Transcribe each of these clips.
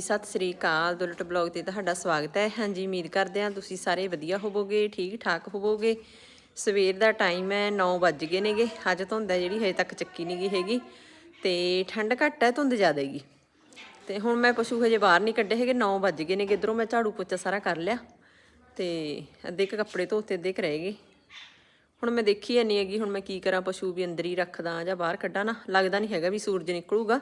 ਸਤਿ ਸ੍ਰੀ ਅਕਾਲ Dulat blog ਤੇ ਤੁਹਾਡਾ ਸਵਾਗਤ ਹੈ। ਹਾਂਜੀ, ਉਮੀਦ ਕਰਦੇ ਹਾਂ ਤੁਸੀਂ ਸਾਰੇ ਵਧੀਆ ਹੋਵੋਗੇ ਠੀਕ ਠਾਕ ਹੋਵੋਗੇ। ਸਵੇਰ ਦਾ ਟਾਈਮ ਹੈ 9 ਵੱਜ ਗਏ ਨੇਗੇ। ਅੱਜ ਧੁੰਦ ਹੈ ਜਿਹੜੀ, ਹਜੇ ਤੱਕ ਚੱਕੀ ਨਹੀਂ ਗਈ ਹੈਗੀ। ਤੇ ਠੰਡ ਘੱਟ ਹੈ, ਧੁੰਦ ਜ਼ਿਆਦਾ ਹੈਗੀ। ਤੇ ਹੁਣ ਮੈਂ ਪਸ਼ੂ ਹਜੇ ਬਾਹਰ ਨਹੀਂ ਕੱਢੇ ਹੈਗੇ 9 ਵੱਜ ਗਏ ਨੇਗੇ। ਇਧਰੋਂ ਮੈਂ ਝਾੜੂ ਪੋਚਾ ਸਾਰਾ ਕਰ ਲਿਆ ਤੇ ਅੱਧੇ ਕੁ ਕੱਪੜੇ ਧੋਤੇ ਅੱਧੇ ਕੁ ਰਹਿ ਗਏ। ਹੁਣ ਮੈਂ ਦੇਖੀ ਨਹੀਂ ਹੈਗੀ, ਹੁਣ ਮੈਂ ਕੀ ਕਰਾਂ, ਪਸ਼ੂ ਵੀ ਅੰਦਰ ਹੀ ਰੱਖਦਾ ਜਾਂ ਬਾਹਰ ਕੱਢਾਂ ਨਾ। ਲੱਗਦਾ ਨਹੀਂ ਹੈਗਾ ਵੀ ਸੂਰਜ ਨਿਕਲੂਗਾ।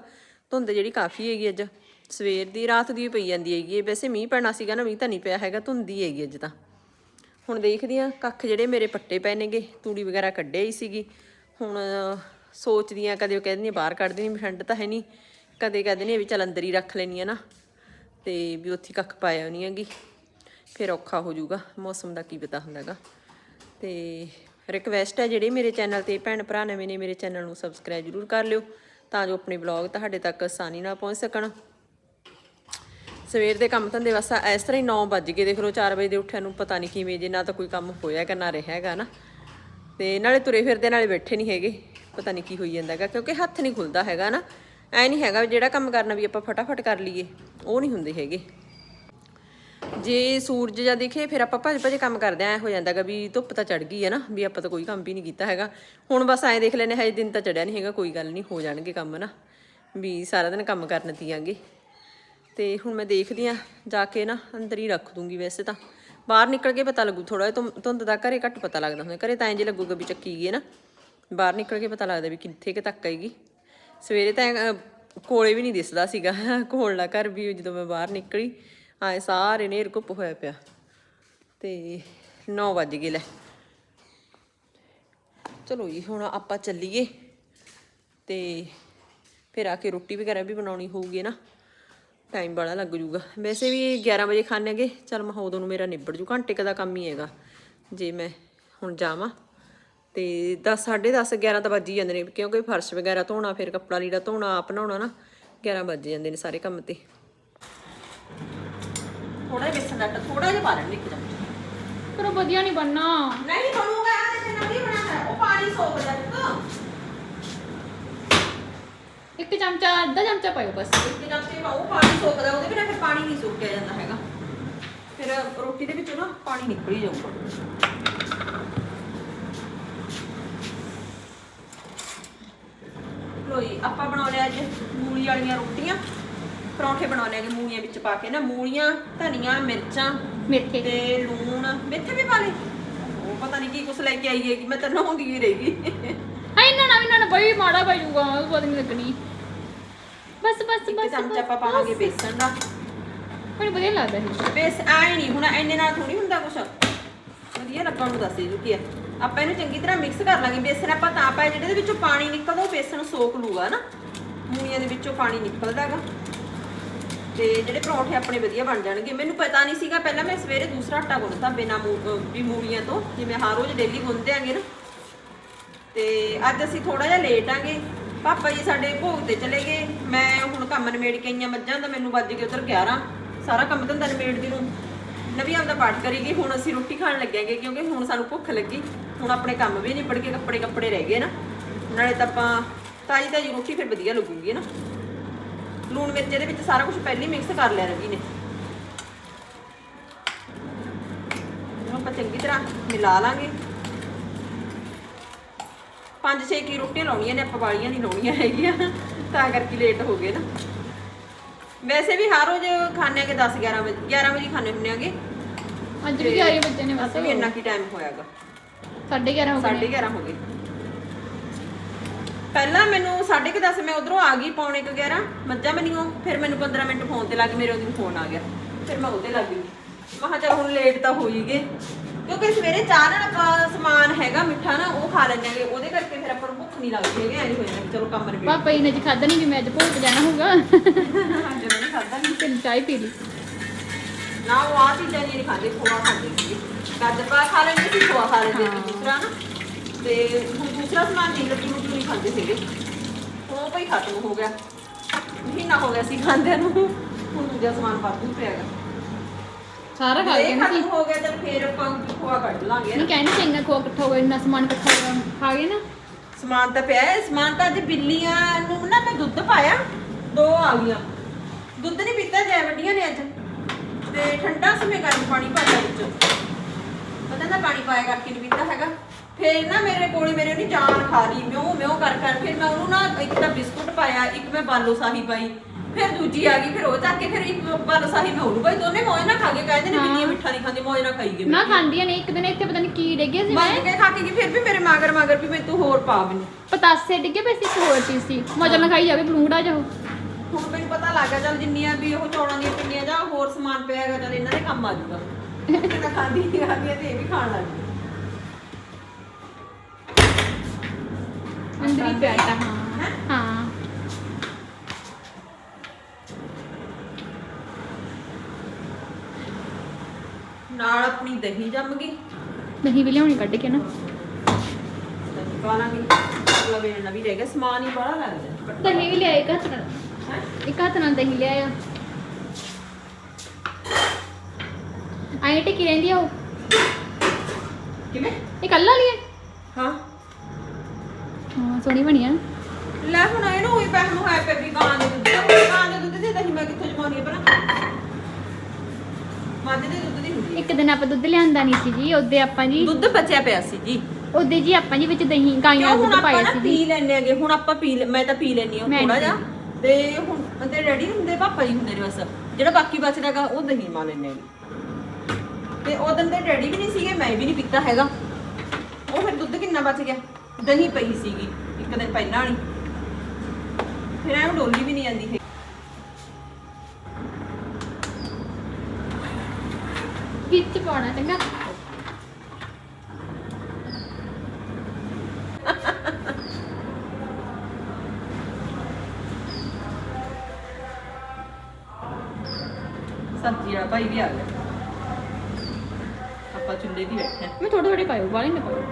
ਧੁੰਦ ਜਿਹੜੀ ਕਾਫੀ ਹੈਗੀ ਅੱਜ। ਸਵੇਰ ਦੀ, ਰਾਤ ਦੀ ਵੀ ਪਈ ਜਾਂਦੀ ਹੈਗੀ ਇਹ ਵੈਸੇ ਮੀਂਹ ਪੈਣਾ ਸੀਗਾ ਨਾ, ਮੀਂਹ ਤਾਂ ਨਹੀਂ ਪਿਆ ਹੈਗਾ, ਧੁੰਦੀ ਹੈਗੀ ਅੱਜ ਤਾਂ। ਹੁਣ ਦੇਖਦੀ ਆ ਕੱਖ ਜਿਹੜੇ ਮੇਰੇ ਪੱਟੇ ਪਏ ਨੇਗੇ, ਤੂੜੀ ਵਗੈਰਾ ਕੱਢਿਆ ਹੀ ਸੀਗੀ। ਹੁਣ ਸੋਚਦੀ ਆ ਕਦੇ ਉਹ ਕਹਿੰਦੀ ਆ ਬਾਹਰ ਕੱਢ ਦੇਣੀ ਠੰਡ ਤਾਂ ਹੈ ਨਹੀਂ ਕਦੇ ਕਹਿੰਦੇ ਨੇ ਵੀ ਚੱਲ ਅੰਦਰ ਹੀ ਰੱਖ ਲੈਣੀ ਆ ਨਾ। ਤੇ ਵੀ ਉੱਥੇ ਕੱਖ ਪਾਇਆ ਨਹੀਂ ਹੈਗੀ। ਫਿਰ ਔਖਾ ਹੋ ਜਾਊਗਾ, ਮੌਸਮ ਦਾ ਕੀ ਪਤਾ ਹੁੰਦਾਗਾ ਤੇ ਰਿਕਵੈਸਟ ਹੈ ਜਿਹੜੇ ਮੇਰੇ ਚੈਨਲ ਤੇ ਭੈਣ ਭਰਾ ਨਵੇਂ ਨੇ, ਮੇਰੇ ਚੈਨਲ ਨੂੰ ਸਬਸਕ੍ਰਾਈਬ ਜ਼ਰੂਰ ਕਰ ਲਿਓ। ਤਾਂ ਜੋ ਆਪਣੇ ਬਲੌਗ ਤੁਹਾਡੇ ਤੱਕ ਆਸਾਨੀ ਨਾਲ ਪਹੁੰਚ ਸਕਣ। ਸਵੇਰ ਦੇ ਕੰਮ ਧੰਦੇ ਵਾਸਾ ਇਸ ਤਰ੍ਹਾਂ ਹੀ 9 ਵੱਜ ਗਏ। ਦੇਖ ਲਓ 4 ਵਜੇ ਦੇ ਉੱਠਿਆ ਨੂੰ ਪਤਾ ਨਹੀਂ ਕਿਵੇਂ ਜੇ, ਨਾ ਤਾਂ ਕੋਈ ਕੰਮ ਹੋਇਆ ਕਿ ਨਾ ਰਿਹਾ ਹੈਗਾ ਨਾ। ਤੇ ਨਾਲੇ ਤੁਰੇ ਫਿਰਦੇ ਨਾਲੇ ਬੈਠੇ ਨਹੀਂ ਹੈਗੇ। ਪਤਾ ਨਹੀਂ ਕੀ ਹੋਈ ਜਾਂਦਾ ਹੈਗਾ, ਕਿਉਂਕਿ ਹੱਥ ਨਹੀਂ ਖੁੱਲਦਾ ਹੈਗਾ ਨਾ। ਐ ਨਹੀਂ ਹੈਗਾ ਵੀ ਜਿਹੜਾ ਕੰਮ ਕਰਨਾ ਵੀ ਆਪਾਂ ਫਟਾਫਟ ਕਰ ਲਈਏ, ਉਹ ਨਹੀਂ ਹੁੰਦੇ ਹੈਗੇ। ਜੇ ਸੂਰਜ ਜਾਂ ਦਿਖੇ, ਫਿਰ ਆਪਾਂ ਭੱਜ ਭੱਜ ਕੰਮ ਕਰਦੇ ਆਂ ਹੋ ਜਾਂਦਾਗਾ ਵੀ ਧੁੱਪ ਤਾਂ ਚੜ ਗਈ ਹੈ ਨਾ, ਵੀ ਆਪਾਂ ਤਾਂ ਕੋਈ ਕੰਮ ਵੀ ਨਹੀਂ ਕੀਤਾ ਹੈਗਾ। ਹੁਣ ਬਸ ਐਂ ਦੇਖ ਲੈਨੇ ਹਜੇ ਦਿਨ ਤਾਂ ਚੜਿਆ ਨਹੀਂ ਹੈਗਾ, ਕੋਈ ਗੱਲ ਨਹੀਂ ਹੋ ਜਾਣਗੇ ਕੰਮ ਨਾ। ਵੀ ਸਾਰਾ ਦਿਨ ਕੰਮ ਕਰਨ ਤੀਆਂਗੇ ਤੇ ਹੁਣ ਮੈਂ ਦੇਖਦੀ ਆ ਜਾ ਕੇ ਨਾ ਅੰਦਰ ਹੀ ਰੱਖ ਦੂੰਗੀ ਵੈਸੇ ਤਾਂ। ਬਾਹਰ ਨਿਕਲ ਕੇ ਪਤਾ ਲੱਗੂ ਥੋੜਾ ਜਿਹਾ ਧੁੰਦ ਦਾ ਘਰੇ ਘੱਟ ਪਤਾ ਲੱਗਦਾ ਹੁੰਦਾ। ਘਰੇ ਤਾਂ ਇੰਜ ਲੱਗੂਗਾ ਵੀ ਚੱਕੀ ਗਈ ਹੈ ਨਾ। ਬਾਹਰ ਨਿਕਲ ਕੇ ਪਤਾ ਲੱਗਦਾ ਵੀ ਕਿੱਥੇ ਕਿ ਤੱਕ ਆਏਗੀ। ਸਵੇਰੇ ਤਾਂ ਐਂ, ਕੋਲੇ ਵੀ ਨਹੀਂ ਦਿਸਦਾ ਸੀਗਾ। ਕੋਲੜਾ ਘਰ ਵੀ ਜਦੋਂ ਮੈਂ ਬਾਹਰ ਨਿਕਲੀ ਆਏ ਸਾਰੇ ਨੇਰ ਘੁੱਪ ਹੋਇਆ ਪਿਆ। ਤੇ 9 ਵੱਜ ਗਏ ਲੈ। ਚਲੋ ਜੀ ਹੁਣ ਆਪਾਂ ਚੱਲੀਏ। ਤੇ ਫਿਰ ਆ ਕੇ ਰੋਟੀ ਵਗੈਰਾ ਵੀ ਬਣਾਉਣੀ ਹੋਊਗੀ ਨਾ। ਟਾਈਮ ਬੜਾ ਲੱਗ ਜੂਗਾ। ਵੈਸੇ ਵੀ 11 ਵਜੇ ਖਾਣਾਂਗੇ ਚਲ ਮੈਂ ਉਦੋਂ ਨੂੰ ਮੇਰਾ ਨਿਬੜ ਜੂ। ਘੰਟੇ ਕੁ ਦਾ ਕੰਮ ਹੀ ਹੈਗਾ ਜੇ ਮੈਂ ਹੁਣ ਜਾਵਾਂ। ਤੇ 10 10:30 11 ਤਾਂ ਵੱਜ ਹੀ ਜਾਂਦੇ ਨੇ ਕਿਉਂਕਿ ਫਰਸ਼ ਵਗੈਰਾ ਧੋਣਾ ਫਿਰ ਕੱਪੜਾ ਲੀੜਾ ਧੋਣਾ ਆਪ ਨਹਾਉਣਾ ਨਾ 11 ਵੱਜ ਜਾਂਦੇ ਨੇ ਸਾਰੇ ਕੰਮ ਤੇ। ਥੋੜਾ ਜਿਹਾ ਬੇਸਨ ਦਾ ਆਟਾ ਥੋੜਾ ਜਿਹਾ ਪਾ ਲੈਣ ਇੱਕ ਚਮਚ ਪਰ ਉਹ ਵਧੀਆ ਨਹੀਂ ਬਣਨਾ। ਨਹੀਂ ਬਣੂਗਾ ਇਹਦੇ ਨਾਲ ਨਹੀਂ ਬਣਾਣਾ ਉਹ ਪਾਣੀ ਸੋਖ ਲੈ ਇੱਕ ਚਮਚਾ ਅੱਧਾ ਚਮਚਾ ਪਾਇਓ ਬਸ। ਇੱਕ ਚਮਚੇ ਪਾਉ ਪਾਣੀ ਸੋਕਦਾ ਉਹਦੇ ਬਿਨਾਂ ਫਿਰ ਪਾਣੀ ਨਹੀਂ ਸੁੱਕਿਆ ਜਾਂਦਾ ਹੈਗਾ। ਫਿਰ ਰੋਟੀ ਦੇ ਵਿੱਚੋਂ ਨਾ ਪਾਣੀ ਨਿਕਲ ਹੀ ਜਾਊਗਾ ਲੋਈ ਆਪਾਂ ਬਣਾਉਣੇ ਅੱਜ ਮੂਲੀ ਵਾਲੀਆਂ ਰੋਟੀਆਂ। ਪਰੌਂਠੇ ਬਣਾਉਣੇ ਆਗੇ ਮੂਲੀਆਂ ਵਿੱਚ ਪਾ ਕੇ ਨਾ ਮੂਲੀਆਂ ਧਨੀਆ ਮਿਰਚਾਂ ਮੇਥੇ। ਤੇ ਲੂਣ। ਮੇਥੇ ਵੀ ਪਾ ਲਏ? ਉਹ ਪਤਾ ਨਹੀਂ ਕੀ ਕੁਛ ਲੈ ਕੇ ਆਈ ਹੈ ਕਿ ਮੈਂ ਤਾਂ ਨਹਾਉਂਦੀ ਹੀ ਰਹਿ। ਗਈ ਇਹਨਾਂ ਨਾਲ ਇਹਨਾਂ ਨਾਲ ਬਈ ਮਾੜਾ ਪੈ ਜਾਊਗਾ ਉਹ ਪਤਾ ਨਹੀਂ ਲੱਗਣੀ। ਬਸ ਬਸ ਇੱਕ ਬਸ ਚਮਚਾ ਆਪਾਂ ਪਾਵਾਂਗੇ ਬੇਸਣ ਦਾ। ਮੈਨੂੰ ਵਧੀਆ ਲੱਗਦਾ ਹੈ ਬੇਸ ਆਏ ਨਹੀਂ ਹੁਣ ਇੰਨੇ ਨਾਲ ਥੋੜੀ ਹੁੰਦਾ ਕੁਛ। ਵਧੀਆ ਲੱਗਣ ਨੂੰ ਦੱਸੇ ਜੂ ਕੀ ਹੈ ਆਪਾਂ ਇਹਨੂੰ ਚੰਗੀ ਤਰ੍ਹਾਂ ਮਿਕਸ ਕਰ ਲਾਂਗੇ। ਬੇਸਣ ਆਪਾਂ ਤਾਂ ਪਾਏ ਜਿਹੜੇ ਦੇ ਵਿੱਚੋਂ ਪਾਣੀ ਨਿਕਲਦਾ ਉਹ ਬੇਸਣ ਸੋਕ ਲੂਗਾ ਨਾ ਮੂਲੀਆਂ ਦੇ ਵਿੱਚੋਂ ਪਾਣੀ ਨਿਕਲਦਾਗਾ ਤੇ ਜਿਹੜੇ ਪਰੌਂਠੇ ਆਪਣੇ ਵਧੀਆ ਬਣ ਜਾਣਗੇ। ਮੈਨੂੰ ਪਤਾ ਨਹੀਂ ਸੀਗਾ ਪਹਿਲਾਂ ਮੈਂ ਸਵੇਰੇ ਦੂਸਰਾ ਆਟਾ ਗੁੰਨਤਾ ਬਿਨਾ ਵੀ ਮੂਲੀਆਂ ਤੋਂ ਜਿਵੇਂ ਹਰ ਰੋਜ਼ ਡੇਲੀ ਗੁੰਨਦੇ ਆਂਗੇ ਨਾ। ਤੇ ਅੱਜ ਅਸੀਂ ਥੋੜਾ ਜਿਹਾ ਲੇਟ ਆਂਗੇ। ਪਾਪਾ ਜੀ ਸਾਡੇ ਭੋਗ ਤੇ ਚਲੇ ਗਏ। ਮੈਂ ਹੁਣ ਕੰਮ ਨਿਮੇੜ ਕੇ ਆਈਆਂ ਮੱਝਾਂ ਦਾ, ਮੈਨੂੰ ਵੱਜ ਕੇ ਉਧਰ 11 ਸਾਰਾ ਕੰਮ ਧੰਦਾ ਨਿਮੇੜ ਦੀ ਨੂੰ। ਨਵੀਂ ਆਪਦਾ ਪਾਠ ਕਰੀਗੀ, ਹੁਣ ਅਸੀਂ ਰੋਟੀ ਖਾਣ ਲੱਗਿਆਂਗੇ, ਕਿਉਂਕਿ ਹੁਣ ਸਾਨੂੰ ਭੁੱਖ ਲੱਗੀ। ਹੁਣ ਆਪਣੇ ਕੰਮ ਵੀ ਨਿਬੜ ਕੇ ਕੱਪੜੇ ਕੱਪੜੇ ਰਹਿ ਗਏ ਨਾ। ਨਾਲੇ ਤਾਂ ਆਪਾਂ ਤਾਜੀ ਤਾਜੀ ਰੋਟੀ ਫਿਰ ਵਧੀਆ ਲੱਗੂਗੀ ਨਾ। ਲੂਣ ਮਿਰਚ ਇਹਦੇ ਵਿੱਚ ਸਾਰਾ ਕੁਝ ਪਹਿਲਾਂ ਹੀ ਮਿਕਸ ਕਰ ਲਿਆ ਰਵੀ ਨੇ। ਇਹਨੂੰ ਆਪਾਂ ਚੰਗੀ ਤਰ੍ਹਾਂ ਮਿਲਾ ਲਾਂਗੇ। ਪੰਜ ਛੇ ਕੀ ਰੋਟੀਆਂ ਲਾਉਣੀਆਂ ਨੇ, ਆਪਾਂ ਵਾਲੀਆਂ ਨਹੀਂ ਲਾਉਣੀਆਂ ਹੈਗੀਆਂ। ਤਾਂ ਕਰਕੇ ਲੇਟ ਹੋ ਗਏ ਨਾ। ਵੈਸੇ ਵੀ ਹਰ ਰੋਜ਼ ਖਾਣੇ ਆਗੇ 10 11 ਵਜੇ 11 ਵਜੇ ਖਾਣੇ ਹੁੰਨੇ ਆਗੇ ਅੱਜ ਵੀ ਆਏ ਬੱਚੇ ਨੇ ਬਸ ਅਸੀਂ ਵੀ ਇੰਨਾ ਕੀ ਟਾਈਮ ਹੋਇਆਗਾ 11:30 ਹੋ ਗਏ 11:30 ਹੋ ਗਏ। ਪਹਿਲਾਂ ਮੈਨੂੰ 10:30 ਮੈਂ ਉਧਰੋਂ ਆ ਗਈ ਪੌਣੇ ਕੁ 11 ਮੱਝਾਂ ਮੈਨੂੰ ਫਿਰ ਮੈਨੂੰ 15 ਮਿੰਟ ਫੋਨ ਤੇ ਲੱਗ ਮੇਰੇ ਉਹਦੀ ਫੋਨ ਆ ਗਿਆ। ਫਿਰ ਮੈਂ ਉਹਦੇ ਲੱਗ ਗਈ। ਮੈਂ ਕਿਹਾ ਚੱਲ ਹੁਣ ਲੇਟ ਤਾਂ ਹੋ ਹੀ ਗਏ। ਕਿਉਂਕਿ ਸਵੇਰੇ ਚਾਹ ਨਾਲ ਆਪਾਂ ਸਮਾਨ ਹੈਗਾ ਮਿੱਠਾ ਨਾ ਉਹ ਖਾ ਲੈਂਦੇ ਆਂਗੇ ਉਹਦੇ ਕਰਕੇ ਫਿਰ ਆਪਾਂ ਨੂੰ ਭੁੱਖ ਨਹੀਂ ਲੱਗਦੀ ਹੈਗੀ ਐਂ ਹੋ ਜਾਂਦਾ। ਚਲੋ ਕੰਮ ਨਿਬੇੜ ਪਾਪਾ ਜੀ ਨੇ ਅੱਜ ਖਾਦਾ ਨਹੀਂ ਵੀ ਮੈਂ ਅੱਜ ਤੇ ਜਾਣਾ ਹੋਊਗਾ। ਅੱਜ ਮੈਂ ਨਹੀਂ ਖਾਦਾ ਨਹੀਂ ਤੇ ਚਾਹ ਪੀ ਲਈ। ਨਾ ਉਹ ਆ ਚੀਜ਼ਾਂ ਨਹੀਂ ਖਾਂਦੇ ਖੋਆ ਖਾਂਦੇ ਸੀਗੇ। ਗਾਜਰ ਪਾ ਖਾ ਲੈਂਦੇ ਸੀ ਖੋਆ ਖਾ ਲੈਂਦੇ ਸੀ ਦੂਸਰਾ ਨਾ। ਤੇ ਹੁਣ ਦੂਸਰਾ ਸਮਾਨ ਨਹੀਂ ਲੱਡੂ ਲੱਡੂ ਨਹੀਂ ਖਾਂਦੇ ਸੀਗੇ। ਉਹ ਭਾਈ ਖਤਮ ਹੋ ਗਿਆ। ਮਹੀਨਾ ਹੋ ਗਿਆ ਸੀ ਖਾਂਦਿਆਂ ਨੂੰ। ਹੁਣ ਦੂਜਾ ਸਮਾਨ ਵਾਧੂ ਪਿਆ ਹੈਗਾ। ਸਾਰਾ ਖਾ ਇਹ ਗਏ ਖਤਮ ਹੋ ਗਿਆ ਤਾਂ ਫੇਰ ਆਪਾਂ ਖੋਆ ਕੱਢ ਲਾਂਗੇ। ਨਹੀਂ ਕਹਿੰਦੇ ਚੰਗਾ ਖੋ ਇਕੱਠਾ ਹੋ ਗਿਆ ਇੰਨਾ ਸਮਾਨ ਇਕੱਠਾ ਹੋ ਗਿਆ ਖਾ ਗਏ ਨਾ। ਸਮਾਨ ਤਾਂ ਪਿਆ ਹੈ ਸਮਾਨ ਤਾਂ ਅੱਜ ਬਿੱਲੀਆਂ ਨੂੰ ਨਾ ਮੈਂ ਦੁੱਧ ਪਾਇਆ ਦੋ ਆ ਗਈਆਂ। ਦੁੱਧ ਨਹੀਂ ਪੀਤਾ ਜੈ ਵੱਡੀਆਂ ਨੇ ਅੱਜ। ਤੇ ਠੰਡਾ ਸਮੇਂ ਗਰਮ ਪਾਣੀ ਪਾਇਆ ਵਿੱਚ। ਪਤਾ ਨਾ ਪਾਣੀ ਪਾਇਆ ਕਰਕੇ ਨਹੀਂ ਪੀਤਾ ਹੈਗਾ। ਫਿਰ ਨਾ ਮੇਰੇ ਕੋਲ ਮੇਰੇ ਉਹਨੇ ਜਾਨ ਖਾ ਲਈ ਮਿਉ ਮਿਉ ਕਰ ਕਰ ਫਿਰ ਮੈਂ ਉਹਨੂੰ ਨਾ ਇੱਕ ਤਾਂ ਬਿਸਕੁਟ ਪਾਇਆ ਇੱਕ ਮੈਂ ਬਾਲੋ ਸਾਹੀ ਪਾਈ। ਫਿਰ ਦੂਜੀ ਆ ਗਈ ਫਿਰ ਉਹ ਚੱਕ ਕੇ ਫਿਰ ਇੱਕ ਬਾਲੋ ਸਾਹੀ ਮੈਂ ਉਹਨੂੰ ਪਾਈ ਦੋਨੇ ਮੌਜ ਨਾਲ ਖਾ ਕੇ ਕਹਿੰਦੇ ਨੇ ਵੀ ਇਹ ਮਿੱਠਾ ਨਹੀਂ ਖਾਂਦੇ ਮੌਜ ਨਾਲ ਖਾਈ ਗਏ ਮੈਂ ਖਾਂਦੀਆਂ ਨੇ ਇੱਕ ਦਿਨ ਇੱਥੇ ਪਤਾ ਨਹੀਂ ਕੀ ਡਿੱਗਿਆ ਸੀ ਮੈਂ। ਮੰਨ ਕੇ ਖਾ ਕੇ ਗਈ ਫਿਰ ਵੀ ਮੇਰੇ ਮਗਰ ਮਗਰ ਵੀ ਮੈਂ ਤੂੰ ਹੋਰ ਪਾ ਮੈਨੂੰ। ਪਤਾਸੇ ਡਿੱਗੇ ਪਏ ਸੀ ਇੱਕ ਹੋਰ ਚੀਜ਼ ਸੀ। ਮਜ਼ਾ ਨਾਲ ਖਾਈ ਜਾਵੇ ਬਲੂੰਗੜਾ ਜਾਓ ਹੁਣ ਮੈਨੂੰ ਪਤਾ ਲੱਗ ਗਿਆ ਚੱਲ ਜਿੰਨੀਆਂ ਵੀ ਉਹ ਚੌਲਾਂ ਦੀਆਂ ਪਿੰਨੀਆਂ ਜਾਂ ਹੋਰ ਸਮਾਨ ਪਿਆ ਹੈਗਾ ਚੱਲ ਇਹਨਾਂ ਦੇ ਕੰਮ ਆ ਜਾਊਗਾ। ਇਹ ਤਾਂ ਖਾਂਦੀ ਨਹੀਂ ਖਾਂਦੀ ਹੈ ਤੇ ਇਹ ਵੀ ਖਾਣ ਲੱਗ ਗਈ। ਅੰਦਰ ਹੀ ਪਿਆ ਹਾਂ? ਹਾਂ। ਨਾਲ ਆਪਣੀ ਦਹੀਂ ਜੰਮ ਗਈ। ਦਹੀਂ ਵੀ ਲਿਆਉਣੀ ਕੱਢ ਕੇ ਨਾ। ਦਹੀਂ ਪਾ ਲਾਂਗੇ। ਅਗਲਾ ਵੇਲਣਾ ਵੀ ਰਹਿ ਗਿਆ ਸਮਾਨ ਹੀ ਬੜਾ ਲੱਗਦਾ ਦਹੀਂ ਵੀ ਲਿਆਏ ਇੱਕ ਹੱਥ ਨਾਲ। ਹੈ? ਇੱਕ ਹੱਥ ਨਾਲ ਦਹੀਂ ਲਿਆਇਆ। ਆਈ ਟਿਕੀ ਰਹਿੰਦੀ ਆ ਉਹ। ਕਿਵੇਂ? ਇਹ ਕੱਲਾ ਲਿਆ ਹਾਂ। ਹਾਂ ਸੋਹਣੀ ਬਣੀ ਆ। ਲੈ ਹੁਣ ਇਹਨੂੰ ਹੋਈ ਪਹਿਮ ਹੋਇਆ ਪਿਆ ਦਿਨ ਆਪਾਂ ਦੁੱਧ ਲਿਆਂਦਾ ਨਹੀਂ ਸੀ ਜੀ ਉਹਦੇ ਆਪਾਂ ਜੀ ਦੁੱਧ ਬਚਿਆ ਪਿਆ ਸੀ ਜੀ। ਉਹਦੇ ਜੀ ਆਪਾਂ ਜੀ ਵਿੱਚ ਦਹੀਂ ਗਾਈਆਂ ਕਿਉਂ ਦਾ ਹੁਣ ਦੁੱਧ ਆਪਾਂ ਪਾਇਆ ਨਾ ਸੀ ਪੀ ਜੀ ਲੈਣੇ ਆਗੇ ਹੁਣ ਆਪਾਂ ਪੀ ਲੈ- ਮੈਂ ਤਾਂ ਪੀ ਲੈਣੀ ਹਾਂ ਮੈਂ ਥੋੜਾ ਨਹੀਂ ਜਿਹਾ। ਤੇ ਹੁਣ ਤੇ ਡੈਡੀ ਹੁੰਦੇ ਪਾਪਾ ਜੀ ਹੁੰਦੇ ਨੇ ਬਸ। ਜਿਹੜਾ ਬਾਕੀ ਬਚਦਾਗਾ ਉਹ ਦਹੀਂ ਮਾ ਲੈਣੇ ਆਗੇ ਤੇ ਉਹ ਦਿਨ ਤੇ ਡੈਡੀ ਵੀ ਨਹੀਂ ਸੀਗੇ ਮੈਂ ਵੀ ਨਹੀਂ ਪੀਤਾ ਹੈਗਾ। ਉਹ ਫਿਰ ਦੁੱਧ ਕਿੰਨਾ ਬਚ ਗਿਆ? ਦਹੀਂ ਪਈ ਸੀਗੀ ਇੱਕ ਦਿਨ ਪਹਿਲਾਂ ਵਾਲੀ। ਫਿਰ ਐਂ ਡੋਲੀ ਵੀ ਨਹੀਂ ਜਾਂਦੀ ਹੈ ਵਿੱਚ ਪਾਉਣਾ ਚੰਗਾ ਸਬਜ਼ੀ ਵਾਲਾ ਭਾਈ ਵੀ ਆ ਗਿਆ ਆਪਾਂ ਚੁੱਲ੍ਹੇ ਦੀ ਬੈਠੇ ਹਾਂ ਮੈਂ ਥੋੜੇ ਥੋੜੇ ਪਾਇਓ ਵਾਲੇ ਨਾ ਪਾਇਓ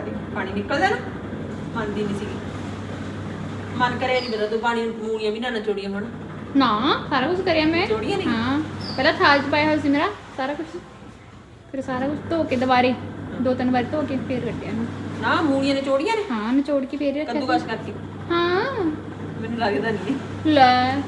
ਆ ਦੇਖ ਪਾਣੀ ਨਿਕਲਦਾ ਨਾ ਮੰਨਦੀ ਨਹੀਂ ਸੀਗੀ। ਮਨ ਕਰਿਆ ਨਹੀਂ ਪਤਾ ਤੂੰ ਪਾਣੀ ਮੂਲੀਆਂ ਵੀ ਨਾ ਨਚੋੜੀਆਂ ਹੁਣ। ਨਾ ਸਾਰਾ ਕੁਝ ਕਰਿਆ ਮੈਂ। ਜੋੜੀਆਂ ਨਹੀਂ? ਹਾਂ ਪਹਿਲਾਂ ਥਾਲ 'ਚ ਪਾਇਆ ਹੋਇਆ ਸੀ ਮੇਰਾ ਸਾਰਾ ਕੁਝ ਫਿਰ ਸਾਰਾ ਕੁਝ ਧੋ ਕੇ ਦੁਬਾਰੇ ਦੋ ਤਿੰਨ ਵਾਰ ਧੋ ਕੇ ਫੇਰ ਕੱਟਿਆ ਇਹਨੂੰ ਨਾ ਮੂਲੀਆਂ ਨਚੋੜੀਆਂ ਨੇ? ਹਾਂ ਨਿਚੋੜ ਕੇ ਫੇਰ ਰੱਖਿਆ ਕੱਦੂਕਸ। ਕਰਕੇ ਹਾਂ। ਮੈਨੂੰ ਲੱਗਦਾ ਨਹੀਂ ਲੈ।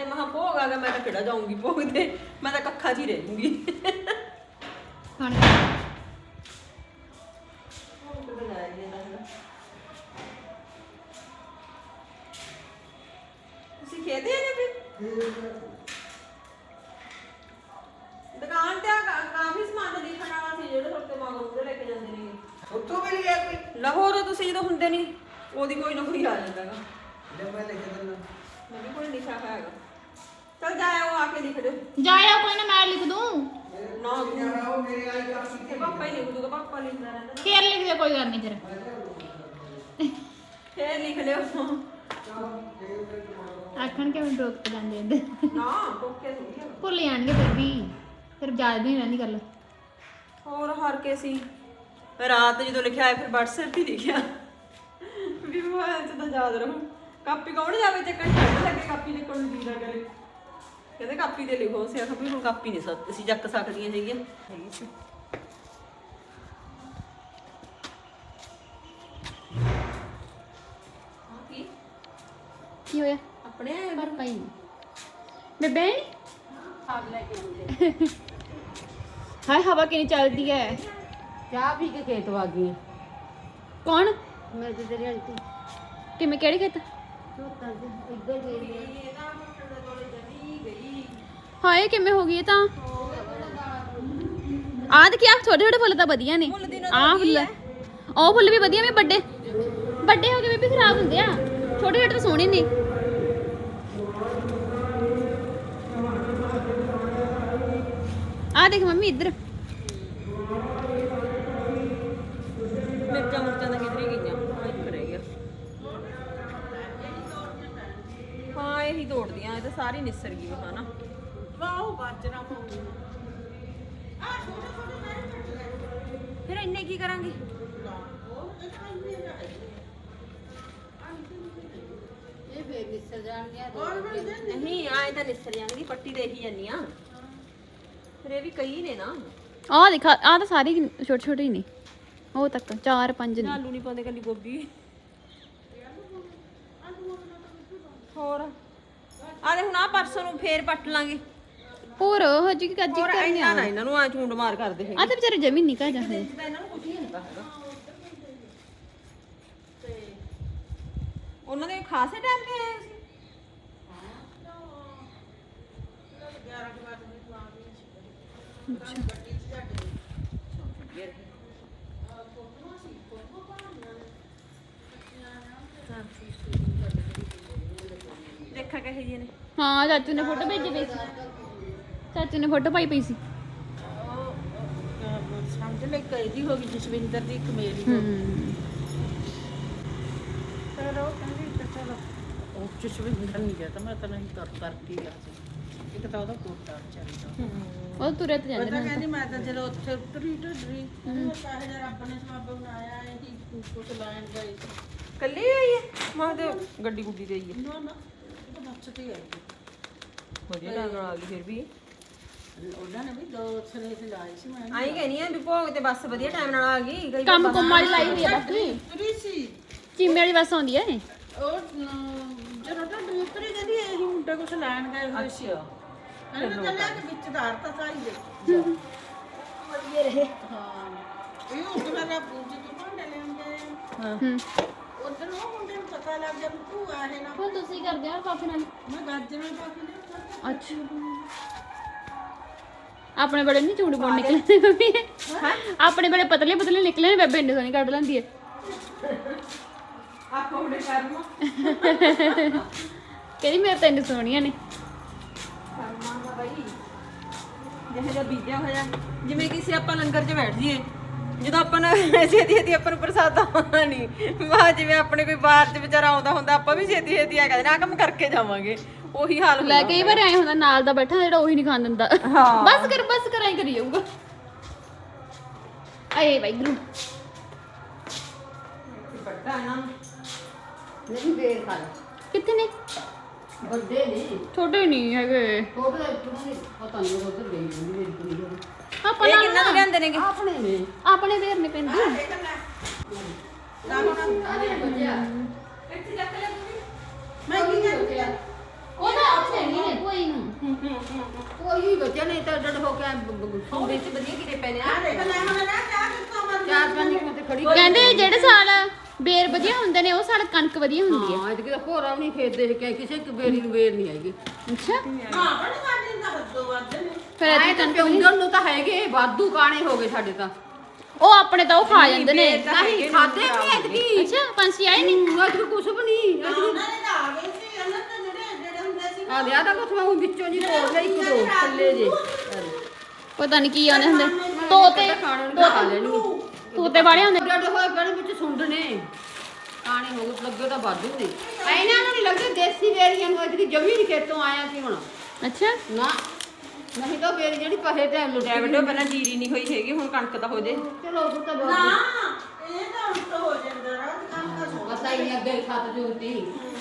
ਜੇ ਮਹਾ ਭੋਗ ਆ ਗਿਆ ਮੈਂ ਤਾਂ ਕਿਹੜਾ ਜਾਊਂਗੀ ਭੋਗ ਤੇ ਮੈਂ ਤਾਂ ਕੱਖਾਂ 'ਚ ਹੀ ਰਹਿ ਜੂੰਗੀ। ਤੁਸੀਂ ਆ ਜੀ ਦੁਕਾਨ ਤੇ ਆ ਕਾ- ਕਾਫੀ ਸਮਾਨ ਤਾਂ ਦੇਖਣ ਵਾਲਾ ਸੀ ਜਿਹੜੇ ਤੁਹਾਡੇ ਮਗਰ ਉਹਦੇ ਲੈ ਕੇ ਜਾਂਦੇ ਨੇ ਉੱਥੋਂ ਵੀ ਲਿਆ ਕੋਈ? ਲਾਹੌਰ ਤੁਸੀਂ ਜਦੋਂ ਹੁੰਦੇ ਨਹੀਂ ਉਹਦੀ ਕੋਈ ਨਾ ਕੋਈ ਆ ਜਾਂਦਾਗਾ। ਲੈ ਮੈਂ ਲਿਖ ਦਿੰਦਾ। ਮੈਂ ਵੀ ਕੋਈ ਲਿਖਿਆ ਹੋਇਆ ਹੈਗਾ। ਚਲ ਜਾਇਓ ਆ ਕੇ ਲਿਖ ਦਿਓ। ਜਾਇਆ ਕੋਈ ਨਾ ਮੈਂ ਲਿਖ ਦੂੰ। ਨਾ ਯਾਰ ਉਹ ਮੇਰੇ ਆਈ ਕਾਫੀ ਤੇ ਪਾਪਾ ਹੀ ਲਿਖ ਦੂਗਾ ਪਾਪਾ ਲਿਖਦਾ ਰਹਿੰਦਾ। ਫੇਰ ਲਿਖ ਦੇ ਕੋਈ ਗੱਲ ਨਹੀਂ ਫਿਰ। ਫੇਰ ਲਿਖ ਲਿਓ। ਆਖਣ ਕਿ ਮੈਂ ਰੋਕ ਤੇ ਜਾਂਦੇ ਹੁੰਦੇ ਨਾ ਥੋੜੀ ਆ ਭੁੱਲ ਜਾਣਗੇ ਫਿਰ ਵੀ। ਫਿਰ ਯਾਦ ਨਹੀਂ ਰਹਿੰਦੀ ਗੱਲ। ਹੋਰ ਹਰ ਕੇ ਸੀ। ਰਾਤ ਜਦੋਂ ਲਿਖਿਆ ਹੈ ਫਿਰ WhatsApp ਤੇ ਲਿਖਿਆ। ਵੀ ਮੋਬਾਈਲ 'ਚ ਤਾਂ ਯਾਦ ਰਹੂ। ਕਾਪੀ ਕੌਣ ਜਾਵੇ ਚੱਕਣ ਛੱਡ ਲੱਗੇ ਕਾਪੀ ਦੇ ਕੋਲ ਜੀਦਾ ਕਰੇ ਕਹਿੰਦੇ ਕਾਪੀ ਤੇ ਲਿਖੋ। ਅਸੀਂ ਆਖਿਆ ਵੀ ਹੁਣ ਕਾਪੀ ਨਹੀਂ ਸਕ- ਅਸੀਂ ਚੱਕ ਸਕਦੀਆਂ ਹੈਗੀਆਂ ਹੈਗੀ ਸੀ ਹਾਂ ਕੀ? ਕੀ ਹੋਇਆ? ਆਪਣੇ ਪਰ ਪਈ ਬੇਬੇ? ਆਗ ਲੈ ਕੇ ਆਉਂਦੇ। ਹਾਏ ਹਵਾ ਕਿੰਨੀ ਚੱਲਦੀ ਹੈ ਚਾਹ ਪੀ ਕੇ ਖੇਤ ਵਾਗੀ ਕੌਣ? ਮੈਂ ਤੇ ਤੇਰੀ ਆਂਟੀ। ਕਿਵੇਂ ਕਿਹੜੀ ਖੇਤ? ਚੋਤਾ ਇੱਧਰ ਗਈ ਹੈ ਇਹਦਾ ਮੁੰਡਾ ਦੇ ਕੋਲੇ ਜਮੀ ਗਈ ਹਾਏ ਕਿਵੇਂ ਹੋ ਗਈ ਇਹ ਤਾਂ? ਆਹ ਤੇ ਕੀ ਆ ਛੋਟੇ ਛੋਟੇ ਫੁੱਲ ਤਾਂ ਵਧੀਆ ਨੇ। ਫੁੱਲ ਦੀ ਨਾ ਆਹ ਫੁੱਲ। ਉਹ ਫੁੱਲ ਵੀ ਵਧੀਆ ਨੇ ਵੱਡੇ। ਵੱਡੇ ਹੋ ਕੇ ਬੇਬੀ ਖਰਾਬ ਹੁੰਦੇ ਆ। ਛੋਟੇ ਛੋਟੇ ਤਾਂ ਸੋਹਣੇ ਨੇ। ਆ ਦੇਖ ਮੰਮੀ ਇੱਧਰ। ਮਿਰਚਾਂ ਮੁਰਚਾਂ ਦਾ ਕਿਧਰੇ ਗਈਆਂ। ਹਾਂ ਇੱਕ ਰਹਿ ਗਿਆ। ਹਾਂ ਇਹੀ ਤੋੜਦੀਆਂ ਇਹ ਤਾਂ ਸਾਰੀ ਨਿਸਰ ਗਈ ਫਿਰ ਇੰਨੇ ਕੀ ਕਰਾਂਗੇ? ਇਹ ਫੇਰ ਨਿਸਰ ਜਾਣਗੇ ਨਹੀਂ ਆਏ ਤਾਂ ਨਿਸਰ ਜਾਣਗੀ ਪੱਟੀ ਦੇ ਹੀ ਜਾਨੀ ਆ ਫਿਰ ਇਹ ਵੀ ਕਈ ਨੇ ਨਾ। ਆ ਦੇਖ ਆ ਤਾਂ ਸਾਰੇ ਛੋਟੇ ਛੋਟੇ ਹੀ ਨੇ। ਉਹ ਤੱਕ ਚਾਰ ਪੰਜ ਨੇ। ਆਲੂ ਨਹੀਂ ਪਾਉਂਦੇ ਕੱਲੀ ਗੋਭੀ। ਹੋਰ। ਆਲੇ ਹੁਣ ਆ ਪਰਸੋਂ ਨੂੰ ਫੇਰ ਪੱਟ ਲਾਂਗੇ। ਹੋਰ ਹਜੀ ਕੀ ਕੱਜੀ ਹੋਰ ਕਰਨੇ ਇੰਨਾ ਆ ਨਾ ਇਹਨਾਂ ਨੂੰ ਆ ਝੂੰਡ ਮਾਰ ਕਰਦੇ ਹੈਗੇ। ਆ ਤਾਂ ਵਿਚਾਰੇ ਜਮੀਨ ਨਿਕਲ ਜਾਂਦੇ ਤਾਂ ਇਹਨਾਂ ਨੂੰ ਕੁਝ ਨਹੀਂ ਹੁੰਦਾ ਹੈਗਾ। ਤੇ ਉਹਨਾਂ ਦੇ ਖਾਸੇ ਟਾਈਮ ਤੇ ਆਏ ਸੀ ਦੇਖਾ ਕਹੇ ਜੀ ਨੇ। ਹਾਂ ਚਾਚੂ ਨੇ ਫੋਟੋ ਭੇਜੀ ਪਈ ਸੀ। ਚਾਚੂ ਨੇ ਫੋਟੋ ਪਾਈ ਪਈ ਸੀ। ਸਮਝ ਲੈ ਕੈਦੀ ਹੋ ਗਈ ਜਸਵਿੰਦਰ ਦੀ ਇੱਕ ਮੇਰੀ ਹੂੰ ਚਲੋ ਕਹਿੰਦੀ ਤਾਂ ਚਲੋ। ਉਹ ਜਸਵਿੰਦਰ ਨਹੀਂ ਗਿਆ ਤਾਂ ਮੈਂ ਤਾਂ ਨਹੀਂ ਕਰ ਕਰਤੀ ਆ ਇੱਕ ਤਾਂ ਉਹਦਾ ਕੋਟਾ ਚੱਲਦਾ ਉਹ ਤੁਰੇ ਤੇ ਜਾਂਦੇ ਪਤਾ ਨੇ। ਕਹਿੰਦੀ ਮੈਂ ਤਾਂ ਜਦੋਂ ਉੱਥੇ ਉਤਰੀ ਢੱਡਰੀ ਉਹ ਚਾਹੇ ਜਰ ਰੱਬ ਨੇ ਸਵਾਬ ਬਣਾਇਆ ਇਹੀ ਕੁਝ ਲਾਈਨ ਗਈ ਸੀ। ਕੱਲੀ ਆਈ ਹੈ? ਮਾਂ ਤੇ ਗੱਡੀ ਗੁੱਡੀ ਤੇ ਆਈ ਹੈ। ਨਾ ਨਾ ਉਹ ਤਾਂ ਬੱਚ ਤੇ ਆਈ ਵਧੀਆ ਨਾਲ ਆ ਗਈ ਫਿਰ ਵੀ। ਉਹਨਾਂ ਨੇ ਵੀ ਦੋ ਸਨੇ ਤੇ ਲਾਈ ਸੀ ਮੈਂ ਆਈ ਕਹਿੰਦੀ ਆ ਵੀ ਭੋਗ ਤੇ ਬੱਸ ਵਧੀਆ ਟਾਈਮ ਨਾਲ ਆ ਗਈ ਕਈ ਕੰਮ ਕੁੰਮ ਵਾਲੀ ਲਾਈ ਹੋਈ ਆ ਬਾਕੀ। ਉਤਰੀ ਸੀ। ਚੀਮੇ ਵਾਲੀ ਬੱਸ ਆਉਂਦੀ ਇਹ? ਉਹ ਜਦੋਂ ਢੱਡਰੀ ਉਤਰੀ ਕਹਿੰਦੀ ਇਹੀ ਮੁੰਡੇ ਕੁਝ ਲੈਣ ਗਏ ਹੋਏ ਸੀ। ਕਹਿੰਦੇ ਮੈਂ ਚੱਲਿਆ ਕਿ ਵਿੱਚ ਧਾਰ ਤਾਂ ਸਾਈ ਦੇ ਵਧੀਆ ਰਹੇ। ਹਾਂ। ਇਹ ਉਹ ਮੇਰਾ ਪੂਜੀ ਤੋਂ ਭਾਂਡੇ ਲੈਣ ਗਏ ਹੂੰ। ਉਧਰ ਉਹ ਮੁੰਡੇ ਨੂੰ ਪਤਾ ਲੱਗ ਗਿਆ ਵੀ ਤੂੰ ਆਹੇ ਨਾ ਹੁਣ ਤੁਸੀਂ ਕਰਦੇ ਆ ਕਾਫੀ ਨਾਲ? ਮੈਂ ਗਾਜਰਾਂ ਪਾ ਕੇ ਲਿਆ ਅੱਛਾ। ਆਪਣੇ ਬੜੇ ਨਹੀਂ ਚੂੜ ਬੋੜ ਨਿਕਲੇ ਮੰਮੀ। ਆਪਣੇ ਬੜੇ ਪਤਲੇ ਪਤਲੇ ਨਿਕਲੇ ਨੇ ਬੇਬੇ ਇੰਨੇ ਸੋਹਣੀ ਕੱਢ ਲੈਂਦੀ ਹੈ ਆਪੋ ਆਪਣੇ ਕਰਮ। ਕਹਿੰਦੀ ਮੇਰੇ ਤਾਂ ਇੰਨੇ ਸੋਹਣੀਆਂ ਨੇ। ਕਰਮਾਂ ਦਾ ਬਾਈ। ਜਿਹੇ ਜਿਹਾ ਬੀਜਿਆ ਹੋਇਆ। ਜਿਵੇਂ ਕਿਸੇ ਆਪਾਂ ਲੰਗਰ 'ਚ ਬੈਠ ਜੀਏ ਜਦੋਂ ਆਪਾਂ ਨੂੰ ਛੇਤੀ ਛੇਤੀ ਆਪਾਂ ਨੂੰ ਪ੍ਰਸਾਦ ਆਉਣਾ ਨਹੀਂ ਵਾਹ ਜਿਵੇਂ ਆਪਣੇ ਕੋਈ ਬਾਹਰ 'ਚ ਵਿਚਾਰਾ ਆਉਂਦਾ ਹੁੰਦਾ ਆਪਾਂ ਵੀ ਛੇਤੀ ਛੇਤੀ ਆ ਕਹਿੰਦੇ ਨਾ। ਕੰਮ ਕਰਕੇ ਜਾਵਾਂਗੇ। ਉਹੀ ਹਾਲ ਹੁੰਦਾ ਲੈ ਕਈ ਵਾਰ ਐ ਹੁੰਦਾ ਨਾਲ ਦਾ ਬੈਠਾ ਜਿਹੜਾ ਉਹੀ ਨਹੀਂ ਖਾਣ ਦਿੰਦਾ। ਹਾਂ। ਬਸ ਕਰ ਬਸ ਕਰ ਐਂ ਕਰੀ ਜਾਊਗਾ। ਆਏ ਵਾਹਿਗੁਰੂ ਵੱਡਾ ਇਹਨਾਂ ਨੂੰ। ਨਹੀਂ ਬੇਰ ਖਾ ਕਿੱਥੇ ਨੇ? ਵੱਡੇ ਨਹੀਂ ਛੋਟੇ ਨਹੀਂ ਹੈਗੇ। ਥੋੜੇ ਥੋੜੇ ਪਤਾ ਨਹੀਂ ਉਧਰ ਗਈ ਹੁੰਦੀ ਮੇਰੀ ਕੁੜੀ ਆਪਾਂ ਇਹ ਕਿੰਨਾ ਲਿਆਂਦੇ ਨੇਗੇ? ਆਪਣੇ ਨੇ। ਆਪਣੇ ਵੇਰ ਨੇ ਪੈਂਦੀ ਕੀ ਕਰਦੀ ਆ ਉਹਦਾ ਆਪਣੇ ਨਹੀਂ ਨੇ ਕੋਈ ਨੂੰ ਕੋਈ ਬੱਚਾ ਨਹੀਂ ਤਾਂ ਡੜ ਹੋ ਕੇ ਉਹਦੇ 'ਚ। ਵਧੀਆ ਕਿਤੇ ਪੈ ਨੇ ਆ ਦੇਖ। ਲੈ ਹੁਣ ਨਾ ਚਾਹ ਕਿੱਥੋਂ ਮਰ ਚਾਰ ਪੰਜ ਕਿਵੇਂ ਤੇ ਖੜੀ ਕਹਿੰਦੇ ਜਿਹੜੇ ਸਾਲ ਬੇਰ ਵਧੀਆ ਹੁੰਦੇ ਨੇ ਉਹ ਸਾਲ ਕਣਕ ਵਧੀਆ ਹੁੰਦੀ ਹੈ ਹਾਂ ਇਹ ਕਿ ਹੋਰਾਂ ਨਹੀਂ ਖੇਤ ਦੇਖ ਕੇ ਕਿਸੇ ਇੱਕ ਬੇਰੀ ਨੂੰ ਬੇਰ ਨਹੀਂ ਆਏਗੀ ਅੱਛਾ। ਹਾਂ ਬੜੀ ਵਾਦੀ ਦਾ ਹੱਦੋਂ ਵੱਧ ਨੇ। ਫਿਰ ਇੱਥੇ ਤਾਂ ਪਿਉਂਦਰ ਨੂੰ ਤਾਂ ਹੈਗੇ ਵਾਧੂ ਕਾਣੇ ਹੋ ਗਏ ਸਾਡੇ ਤਾਂ। ਉਹ ਆਪਣੇ ਤਾਂ ਉਹ ਖਾ ਜਾਂਦੇ ਨੇ। ਹੈਗੇ ਨਹੀਂ ਨੇ ਖਾਦੇ ਨਹੀਂ ਐਤਕੀ ਅੱਛਾ ਪੰਛੀ ਆਏ ਨੇ? ਅੱਜ ਕੁਛ ਵੀ ਨਹੀਂ ਆ ਲਿਆ ਤਾਂ ਕੁਛ ਮੈਂ ਵਿੱਚੋਂ ਜੀ ਤੋੜ ਲਈ ਇੱਕ ਦੋ ਥੱਲੇ ਜੇ। ਪਤਾ ਨਹੀਂ ਕੀ ਆਉਂਦੇ ਹੁੰਦੇ। ਤੋਤੇ ਖਾਣ ਨੂੰ ਖਾ ਲੈਣੀ ਤੋਤੇ ਵਾਲੇ ਹੁੰਦੇ ਗੱਡ ਹੋਏ ਗੜ ਵਿੱਚ ਸੁੰਡ ਨੇ ਕਾਣੇ ਹੋ ਗਏ ਲੱਗੇ ਤਾਂ ਵਾਧੂ ਨੇ ਐਨਾਂ ਨੂੰ ਨਹੀਂ ਲੱਗਦੇ ਦੇਸੀ ਬੇਰੀਆਂ ਨੂੰ ਐਤਕੀ ਜਮੀ ਨਹੀਂ ਖੇਤੋਂ ਆਇਆ ਸੀ ਹੁਣ। ਅੱਛਾ। ਨਾ ਨਹੀਂ ਤਾਂ ਬੇਰੀ ਜਿਹੜੀ ਪਹੇ ਤੇ ਲੁੱਟ ਡੈਵਿਡੋ ਪਹਿਲਾਂ ਜੀਰੀ ਨਹੀਂ ਹੋਈ ਹੈਗੀ ਹੁਣ ਕਣਕ ਦਾ ਹੋ ਜੇ। ਚਲੋ ਉਹ ਤਾਂ ਬਹੁਤ ਇਹ ਤਾਂ ਹੋ ਜਾਂਦਾ ਰਾਤ ਕੰਮ ਦਾ ਸੋ ਪਤਾ ਹੀ ਨਹੀਂ ਅੱਗੇ ਖਤ ਜੋਤੀ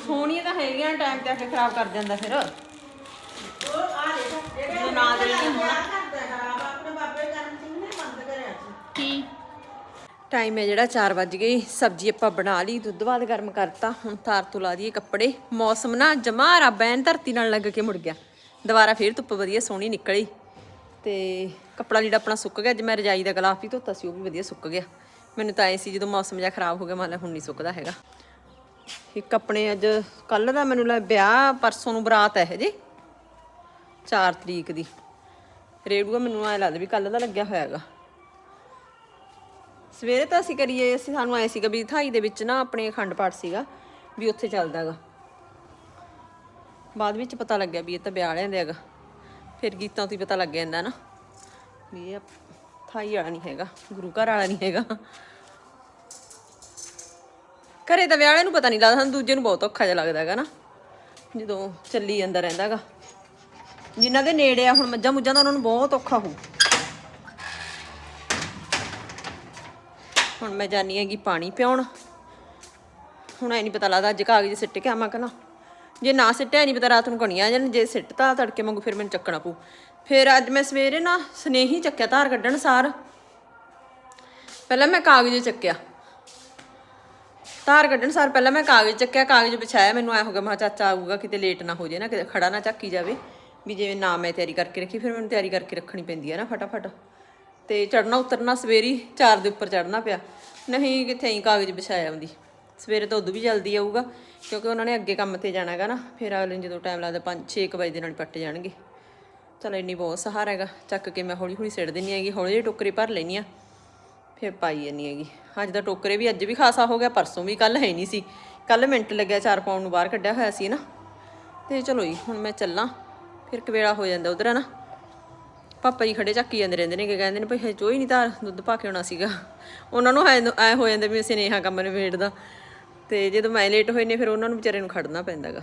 ਸੋਹਣੀਆਂ ਤਾਂ ਹੈਗੀਆਂ ਟਾਈਮ ਤੇ ਆ ਕੇ ਖਰਾਬ ਕਰ ਜਾਂਦਾ ਫਿਰ। ਉਹ ਆ ਦੇਖੋ ਜਦੋਂ ਨਾ ਦੇ ਨਹੀਂ ਹੋਣਾ ਕਰਦਾ ਖਰਾਬ ਆਪਣੇ ਬਾਬੇ ਕਰਮ ਸਿੰਘ ਨੇ ਬੰਦ ਕਰਿਆ ਸੀ। ਕੀ? ਟਾਈਮ ਹੈ ਜਿਹੜਾ 4 ਵਜ ਗਏ ਸਬਜ਼ੀ ਆਪਾਂ ਬਣਾ ਲਈ ਦੁੱਧ ਬਾਅਦ ਗਰਮ ਕਰਤਾ ਹੁਣ ਤਾਰ ਤੋਂ ਲਾ ਦਈਏ ਕੱਪੜੇ। ਮੌਸਮ ਨਾ ਜਮਾ ਰੱਬ ਐਨ ਧਰਤੀ ਨਾਲ ਲੱਗ ਕੇ ਮੁੜ ਗਿਆ। ਦੁਬਾਰਾ ਫੇਰ ਧੁੱਪ ਵਧੀਆ ਸੋਹਣੀ ਨਿਕਲੀ। ਤੇ ਕੱਪੜਾ ਲੀੜਾ ਆਪਣਾ ਸੁੱਕ ਗਿਆ ਅੱਜ ਮੈਂ ਰਜਾਈ ਦਾ ਗਲਾਫ ਵੀ ਧੋਤਾ ਸੀ ਉਹ ਵੀ ਵਧੀਆ ਸੁੱਕ ਗਿਆ। ਮੈਨੂੰ ਤਾਂ ਐ ਸੀ ਜਦੋਂ ਮੌਸਮ ਜਿਹਾ ਖਰਾਬ ਹੋ ਗਿਆ ਮੰਨ ਲਾ ਹੁਣ ਨਹੀਂ ਸੁੱਕਦਾ ਹੈਗਾ। ਇੱਕ ਆਪਣੇ ਅੱਜ ਕੱਲ ਦਾ ਮੈਨੂੰ ਲੱਗ, ਵਿਆਹ ਪਰਸੋਂ ਨੂੰ ਬਰਾਤ ਹੈ ਹਜੇ 4 ਤਰੀਕ ਦੀ। ਰੇੜੂਆ ਮੈਨੂੰ ਐ ਲੱਗਦਾ ਵੀ ਕੱਲ ਦਾ ਲੱਗਿਆ ਹੋਇਆ ਹੈਗਾ। ਸਵੇਰੇ ਤਾਂ ਅਸੀਂ ਕਰੀਏ, ਅਸੀਂ ਸਾਨੂੰ ਆਏ ਸੀਗਾ ਵੀ ਥਾਈ ਦੇ ਵਿੱਚ ਨਾ ਆਪਣੇ ਅਖੰਡ ਪਾਠ ਸੀਗਾ, ਵੀ ਉੱਥੇ ਚੱਲਦਾ ਚੱਲਦਾਗਾ ਬਾਅਦ ਵਿੱਚ ਪਤਾ ਲੱਗਿਆ ਵੀ ਇਹ ਤਾਂ ਵਿਆਹ ਵਾਲਿਆਂ ਦੇ ਹੈਗਾ। ਫਿਰ ਗੀਤਾਂ ਤੋਂ ਹੀ ਪਤਾ ਲੱਗ ਜਾਂਦਾ ਨਾ, ਵੀ ਇਹ ਥਾਈ ਵਾਲਾ ਨਹੀਂ ਹੈਗਾ, ਗੁਰੂ ਘਰ ਵਾਲਾ ਨਹੀਂ ਹੈਗਾ। ਘਰੇ ਤਾਂ ਵਿਆਹ ਵਾਲਿਆਂ ਨੂੰ ਪਤਾ ਨਹੀਂ ਲੱਗਦਾ, ਸਾਨੂੰ ਦੂਜੇ ਨੂੰ ਬਹੁਤ ਔਖਾ ਜਿਹਾ ਲੱਗਦਾ ਹੈਗਾ ਨਾ। ਜਦੋਂ ਚੱਲੀ ਜਾਂਦਾ ਰਹਿੰਦਾਗਾ ਜਿਨ੍ਹਾਂ ਦੇ ਨੇੜੇ ਆ, ਹੁਣ ਮੱਝਾਂ ਮੁੱਝਾਂ ਦਾ ਉਹਨਾਂ ਨੂੰ ਬਹੁਤ ਔਖਾ ਹੋਊ। ਹੁਣ ਮੈਂ ਜਾਣੀ ਹੈਗੀ ਪਾਣੀ ਪਿਆਉਣ। ਹੁਣ ਐ ਨਹੀਂ ਪਤਾ ਲੱਗਦਾ, ਅੱਜ ਕਾਗਜ਼ ਸਿੱਟ ਕੇ ਆਵਾਂ ਕਿ ਨਾ। ਜੇ ਨਾ ਸਿੱਟਿਆ ਨਹੀਂ ਪਤਾ ਰਾਤ ਨੂੰ ਕਣੀਆਂ ਆ ਜਾਣ ਜੇ ਸਿੱਟਤਾ ਤੜਕੇ ਮੰਗੂ ਫਿਰ ਮੈਨੂੰ ਚੱਕਣਾ ਪਊ। ਫਿਰ ਅੱਜ ਮੈਂ ਸਵੇਰੇ ਨਾ ਸਨੇਹੀ ਚੱਕਿਆ, ਧਾਰ ਕੱਢਣ ਸਾਰ। ਪਹਿਲਾਂ ਮੈਂ ਕਾਗਜ਼ ਚੱਕਿਆ। ਧਾਰ ਕੱਢਣ ਸਾਰ ਪਹਿਲਾਂ ਮੈਂ ਕਾਗਜ਼ ਚੱਕਿਆ, ਕਾਗਜ਼ ਵਿਛਾਇਆ ਮੈਨੂੰ ਐ ਹੋ ਗਿਆ, ਮੈਂ ਕਿਹਾ ਚਾਚਾ ਆਊਗਾ, ਕਿਤੇ ਲੇਟ ਨਾ ਹੋ ਜਾਏ ਨਾ, ਕਿਤੇ ਖੜਾ ਨਾ ਚੱਕੀ ਜਾਵੇ, ਵੀ ਜਿਵੇਂ ਨਾ ਮੈਂ ਤਿਆਰੀ ਕਰਕੇ ਰੱਖੀ, ਫਿਰ ਮੈਨੂੰ ਤਿਆਰੀ ਕਰਕੇ ਰੱਖਣੀ ਪੈਂਦੀ ਹੈ ਨਾ ਫਟਾਫਟ। ਤੇ ਚੜਨਾ ਉਤਰਨਾ ਸਵੇਰੀ ਚਾਰ ਦੇ ਉੱਪਰ ਚੜਨਾ ਪਿਆ। ਨਹੀਂ, ਕਿੱਥੇ ਹੀ ਕਾਗਜ਼ ਵਿਛਾਇਆ ਆਉਂਦੀ ਸਵੇਰੇ ਤਾਂ ਉਦੋਂ ਵੀ ਜਲਦੀ ਆਊਗਾ, ਕਿਉਂਕਿ ਉਹਨਾਂ ਨੇ ਅੱਗੇ ਕੰਮ ਤੇ ਜਾਣਾ ਹੈਗਾ ਨਾ, ਫਿਰ ਅਗਲੇ ਨੂੰ ਜਦੋਂ ਟਾਈਮ ਲੱਗਦਾ 5 6 ਵਜੇ ਦੇ ਨਾਲ ਪੱਟ ਜਾਣਗੇ। ਚਲ ਇੰਨੀ ਬਹੁਤ ਸਹਾਰਾ ਹੈਗਾ, ਚੱਕ ਕੇ ਮੈਂ ਹੌਲੀ ਹੌਲੀ ਸਿੱਟ ਦਿੰਨੀ ਹੈਗੀ, ਹੌਲੀ ਜਿਹੀ ਟੋਕਰੀ ਭਰ ਲੈਣੀ ਆ ਫਿਰ ਪਾਈ ਜਾਨੀ ਹੈਗੀ। ਅੱਜ ਦਾ ਟੋਕਰੇ ਵੀ ਅੱਜ ਵੀ ਖਾਸਾ ਹੋ ਗਿਆ, ਪਰਸੋਂ ਵੀ ਕੱਲ ਹੈ ਨਹੀਂ ਸੀ। ਕੱਲ ਮਿੰਟ ਲੱਗਿਆ ਚਾਰ ਪਾਉਣ ਨੂੰ, ਬਾਹਰ ਕੱਢਿਆ ਹੋਇਆ ਸੀ ਨਾ। ਤੇ ਚਲੋ ਜੀ, ਹੁਣ ਮੈਂ ਚੱਲਾਂ। ਫਿਰ ਕਵੇਲਾ ਹੋ ਜਾਂਦਾ ਉਧਰ ਨਾ। ਪਾਪਾ ਜੀ ਖੜੇ ਚੱਕੀ ਜਾਂਦੇ ਰਹਿੰਦੇ ਨੇ ਕਿ ਕਹਿੰਦੇ ਨੇ ਭਈ ਹਜੇ ਹੀ ਨਹੀਂ ਤਾਂ ਦੁੱਧ ਪਾ ਕੇ ਆਉਣਾ ਸੀਗਾ। ਉਹਨਾਂ ਨੂੰ ਐ ਐ ਹੋ ਜਾਂਦਾ ਵੀ ਅਸੀਂ ਨੇਹਾ ਕੰਮ ਨਿਬੇੜਦਾ। ਤੇ ਜਦੋਂ ਮੈਂ ਲੇਟ ਹੋਏ ਨੇ, ਫਿਰ ਉਹਨਾਂ ਨੂੰ ਵਿਚਾਰੇ ਨੂੰ ਖੜਨਾ ਪੈਂਦਾਗਾ।